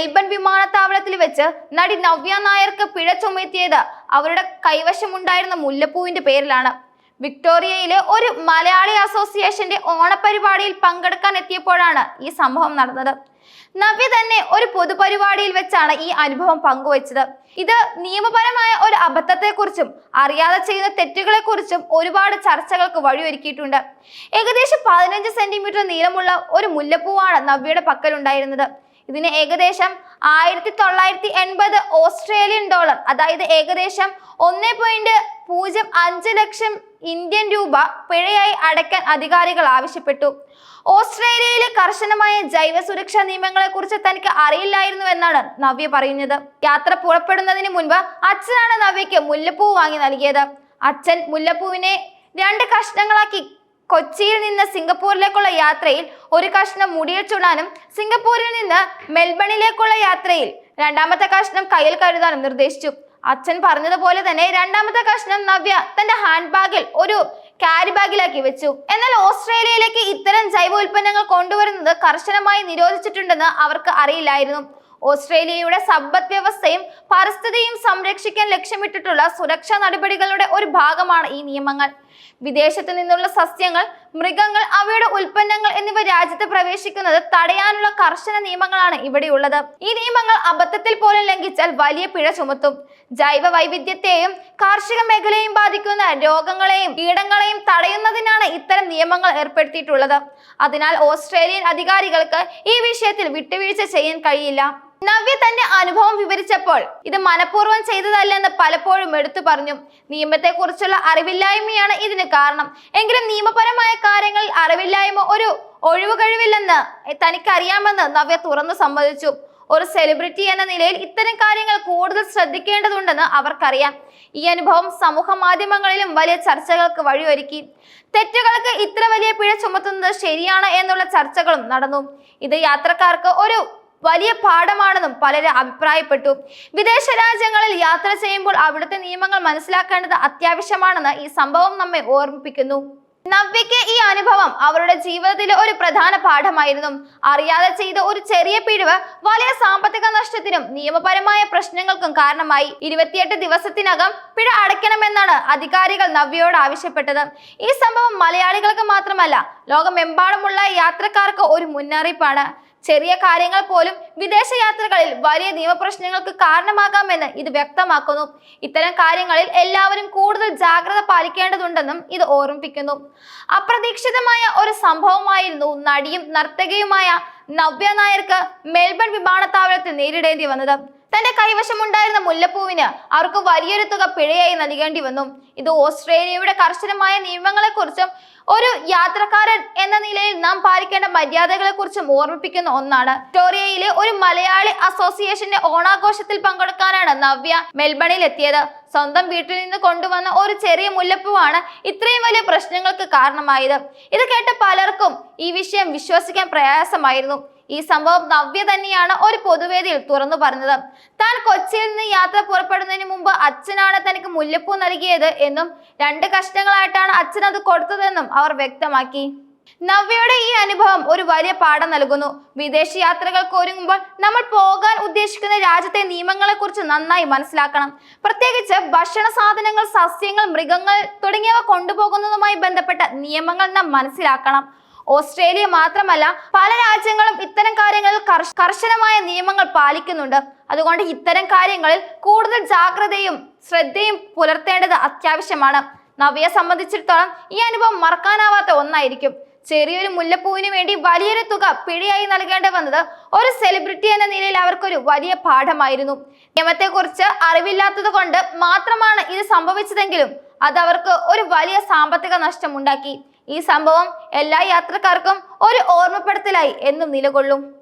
Melbourne വിമാനത്താവളത്തിൽ വെച്ച് നടി നവ്യ നായർക്ക് പിഴ ചുമത്തിയത് അവരുടെ കൈവശമുണ്ടായിരുന്ന മുല്ലപ്പൂവിന്റെ പേരിലാണ്. വിക്ടോറിയയിലെ ഒരു മലയാളി അസോസിയേഷന്റെ ഓണപരിപാടിയിൽ പങ്കെടുക്കാൻ എത്തിയപ്പോഴാണ് ഈ സംഭവം നടന്നത്. നവ്യ തന്നെ ഒരു പൊതുപരിപാടിയിൽ വെച്ചാണ് ഈ അനുഭവം പങ്കുവച്ചത്. ഇത് നിയമപരമായ ഒരു അബദ്ധത്തെക്കുറിച്ചും അറിയാതെ ചെയ്യുന്ന തെറ്റുകളെക്കുറിച്ചും ഒരുപാട് ചർച്ചകൾക്ക് വഴിയൊരുക്കിയിട്ടുണ്ട്. ഏകദേശം പതിനഞ്ച് സെന്റിമീറ്റർ നീളമുള്ള ഒരു മുല്ലപ്പൂവാണ് നവ്യയുടെ പക്കലുണ്ടായിരുന്നത്. ഇതിന് ഏകദേശം ആയിരത്തി തൊള്ളായിരത്തി എൺപത് ഓസ്ട്രേലിയൻ ഡോളർ അതായത് ഏകദേശം ഒന്ന് പോയിന്റ് പൂജ്യം അഞ്ച് ലക്ഷം ഇന്ത്യൻ രൂപ പിഴയായി അടയ്ക്കാൻ അധികാരികൾ ആവശ്യപ്പെട്ടു. ഓസ്ട്രേലിയയിലെ കർശനമായ ജൈവ സുരക്ഷാ നിയമങ്ങളെ കുറിച്ച് തനിക്ക് അറിയില്ലായിരുന്നു എന്നാണ് നവ്യ പറയുന്നത്. യാത്ര പുറപ്പെടുന്നതിന് മുൻപ് അച്ഛനാണ് നവ്യക്ക് മുല്ലപ്പൂ വാങ്ങി നൽകിയത്. അച്ഛൻ മുല്ലപ്പൂവിനെ രണ്ട് കഷ്ണങ്ങളാക്കി കൊച്ചിയിൽ നിന്ന് സിംഗപ്പൂരിലേക്കുള്ള യാത്രയിൽ ഒരു കഷ്ണം മുടിയിൽ ചുടാനും സിംഗപ്പൂരിൽ നിന്ന് മെൽബണിലേക്കുള്ള യാത്രയിൽ രണ്ടാമത്തെ കഷ്ണം കയ്യിൽ കരുതാനും നിർദ്ദേശിച്ചു. അച്ഛൻ പറഞ്ഞതുപോലെ തന്നെ രണ്ടാമത്തെ കഷ്ണം നവ്യ തന്റെ ഹാൻഡ് ബാഗിൽ ഒരു ക്യാരി ബാഗിലാക്കി വെച്ചു. എന്നാൽ ഓസ്ട്രേലിയയിലേക്ക് ഇത്തരം ജൈവ ഉൽപ്പന്നങ്ങൾ കൊണ്ടുവരുന്നത് കർശനമായി നിരോധിച്ചിട്ടുണ്ടെന്ന് അവർക്ക് അറിയില്ലായിരുന്നു. ഓസ്ട്രേലിയയുടെ സമ്പദ് വ്യവസ്ഥയും പരിസ്ഥിതിയും സംരക്ഷിക്കാൻ ലക്ഷ്യമിട്ടിട്ടുള്ള സുരക്ഷാ നടപടികളുടെ ഒരു ഭാഗമാണ് ഈ നിയമങ്ങൾ. വിദേശത്തു നിന്നുള്ള സസ്യങ്ങൾ മൃഗങ്ങൾ അവയുടെ ഉൽപ്പന്നങ്ങൾ എന്നിവ രാജ്യത്ത് പ്രവേശിക്കുന്നത് തടയാനുള്ള കർശന നിയമങ്ങളാണ് ഇവിടെയുള്ളത്. ഈ നിയമങ്ങൾ അബദ്ധത്തിൽ പോലും ലംഘിച്ചാൽ വലിയ പിഴ ചുമത്തും. ജൈവ വൈവിധ്യത്തെയും കാർഷിക മേഖലയെയും ബാധിക്കുന്ന രോഗങ്ങളെയും കീടങ്ങളെയും തടയുന്നതിനാണ് ഇത്തരം നിയമങ്ങൾ ഏർപ്പെടുത്തിയിട്ടുള്ളത്. അതിനാൽ ഓസ്ട്രേലിയൻ അധികാരികൾക്ക് ഈ വിഷയത്തിൽ വിട്ടുവീഴ്ച ചെയ്യാൻ കഴിയില്ല. നവ്യ തന്റെ അനുഭവം വിവരിച്ചപ്പോൾ ഇത് മനഃപൂർവം ചെയ്തതല്ലെന്ന് പലപ്പോഴും എടുത്തു പറഞ്ഞു. നിയമത്തെക്കുറിച്ചുള്ള അറിവില്ലായ്മയാണ് ഇതിന് കാരണം. എങ്കിലും നിയമപരമായ കാര്യങ്ങളിൽ അറിവില്ലായ്മ ഒരു ഒഴിവുകഴിവില്ലെന്ന് തനിക്കറിയാമെന്ന് നവ്യ തുറന്നു സമ്മതിച്ചു. ഒരു സെലിബ്രിറ്റി എന്ന നിലയിൽ ഇത്തരം കാര്യങ്ങൾ കൂടുതൽ ശ്രദ്ധിക്കേണ്ടതുണ്ടെന്ന് അവർക്കറിയാം. ഈ അനുഭവം സമൂഹ മാധ്യമങ്ങളിലും വലിയ ചർച്ചകൾക്ക് വഴിയൊരുക്കി. തെറ്റുകൾക്ക് ഇത്ര വലിയ പിഴ ചുമത്തുന്നത് ശരിയാണ് എന്നുള്ള ചർച്ചകളും നടന്നു. ഇത് യാത്രക്കാർക്ക് ഒരു വലിയ പാഠമാണെന്നും പലരും അഭിപ്രായപ്പെട്ടു. വിദേശ രാജ്യങ്ങളിൽ യാത്ര ചെയ്യുമ്പോൾ അവിടുത്തെ നിയമങ്ങൾ മനസ്സിലാക്കേണ്ടത് അത്യാവശ്യമാണെന്ന് ഈ സംഭവം നമ്മെ ഓർമ്മിപ്പിക്കുന്നു. നവ്യയ്ക്ക് ഈ അനുഭവം അവരുടെ ജീവിതത്തിലെ ഒരു പ്രധാന പാഠമായിരുന്നു. അറിയാതെ ചെയ്ത ഒരു ചെറിയ പിഴവ് വലിയ സാമ്പത്തിക നഷ്ടത്തിനും നിയമപരമായ പ്രശ്നങ്ങൾക്കും കാരണമായി. ഇരുപത്തിയെട്ട് ദിവസത്തിനകം പിഴ അടയ്ക്കണമെന്നാണ് അധികാരികൾ നവ്യയോട് ആവശ്യപ്പെട്ടത്. ഈ സംഭവം മലയാളികൾക്ക് മാത്രമല്ല ലോകമെമ്പാടുമുള്ള യാത്രക്കാർക്ക് ഒരു മുന്നറിയിപ്പാണ്. ചെറിയ കാര്യങ്ങൾ പോലും വിദേശ യാത്രകളിൽ വലിയ നിയമപ്രശ്നങ്ങൾക്ക് കാരണമാകാമെന്ന് ഇത് വ്യക്തമാക്കുന്നു. ഇത്തരം കാര്യങ്ങളിൽ എല്ലാവരും കൂടുതൽ ജാഗ്രത പാലിക്കേണ്ടതുണ്ടെന്നും ഇത് ഓർമ്മിപ്പിക്കുന്നു. അപ്രതീക്ഷിതമായ ഒരു സംഭവമായിരുന്നു നടിയും നർത്തകിയുമായ നവ്യ നായർക്ക് മെൽബൺ വിമാനത്താവളത്തിൽ നേരിടേണ്ടി വന്നത്. തന്റെ കൈവശമുണ്ടായിരുന്ന മുല്ലപ്പൂവിന് അവർക്ക് വലിയൊരു തുക പിഴയായി നൽകേണ്ടി വന്നു. ഇത് ഓസ്ട്രേലിയയുടെ കർശനമായ നിയമങ്ങളെക്കുറിച്ചും ഒരു യാത്രക്കാരൻ എന്ന നിലയിൽ നാം പാലിക്കേണ്ട മര്യാദകളെ കുറിച്ചും ഓർമ്മിപ്പിക്കുന്ന ഒന്നാണ്. വിക്ടോറിയയിലെ ഒരു മലയാളി അസോസിയേഷന്റെ ഓണാഘോഷത്തിൽ പങ്കെടുക്കാനാണ് നവ്യ മെൽബണിൽ എത്തിയത് സ്വന്തം വീട്ടിൽ നിന്ന് കൊണ്ടുവന്ന ഒരു ചെറിയ മുല്ലപ്പൂവാണ് ഇത്രയും വലിയ പ്രശ്നങ്ങൾക്ക് കാരണമായത്. ഇത് കേട്ട പലർക്കും ഈ വിഷയം വിശ്വസിക്കാൻ പ്രയാസമായിരുന്നു. ഈ സംഭവം നവ്യ തന്നെയാണ് ഒരു പൊതുവേദിയിൽ തുറന്നു പറഞ്ഞത്. താൻ കൊച്ചിയിൽ നിന്ന് യാത്ര പുറപ്പെടുന്നതിന് മുമ്പ് അച്ഛനാണ് തനിക്ക് മുല്ലപ്പൂ നൽകിയത് എന്നും രണ്ട് കഷ്ണങ്ങളായിട്ടാണ് അച്ഛൻ അത് കൊടുത്തതെന്നും അവർ വ്യക്തമാക്കി. നവ്യയുടെ ഈ അനുഭവം ഒരു വലിയ പാഠം നൽകുന്നു. വിദേശ യാത്രകൾക്ക് ഒരുങ്ങുമ്പോൾ നമ്മൾ പോകാൻ ഉദ്ദേശിക്കുന്ന രാജ്യത്തെ നിയമങ്ങളെ കുറിച്ച് നന്നായി മനസ്സിലാക്കണം. പ്രത്യേകിച്ച് ഭക്ഷണ സാധനങ്ങൾ സസ്യങ്ങൾ മൃഗങ്ങൾ തുടങ്ങിയവ കൊണ്ടുപോകുന്നതുമായി ബന്ധപ്പെട്ട നിയമങ്ങൾ നാം മനസ്സിലാക്കണം. ഓസ്ട്രേലിയ മാത്രമല്ല പല രാജ്യങ്ങളും ഇത്തരം കാര്യങ്ങളിൽ കർശനമായ നിയമങ്ങൾ പാലിക്കുന്നുണ്ട്. അതുകൊണ്ട് ഇത്തരം കാര്യങ്ങളിൽ കൂടുതൽ ജാഗ്രതയും ശ്രദ്ധയും പുലർത്തേണ്ടത് അത്യാവശ്യമാണ്. നവ്യയെ സംബന്ധിച്ചിടത്തോളം ഈ അനുഭവം മറക്കാനാവാത്ത ഒന്നായിരിക്കും. ചെറിയൊരു മുല്ലപ്പൂവിന് വേണ്ടി വലിയൊരു തുക പിഴയായി നൽകേണ്ടി വന്നത് ഒരു സെലിബ്രിറ്റി എന്ന നിലയിൽ അവർക്കൊരു വലിയ പാഠമായിരുന്നു. നിയമത്തെക്കുറിച്ച് അറിവില്ലാത്തത് കൊണ്ട് മാത്രമാണ് ഇത് സംഭവിച്ചതെങ്കിലും അത് അവർക്ക് ഒരു വലിയ സാമ്പത്തിക നഷ്ടം ഉണ്ടാക്കി ഈ സംഭവം എല്ലാ യാത്രക്കാർക്കും ഒരു ഓർമ്മപ്പെടുത്തലായി എന്നും നിലകൊള്ളും.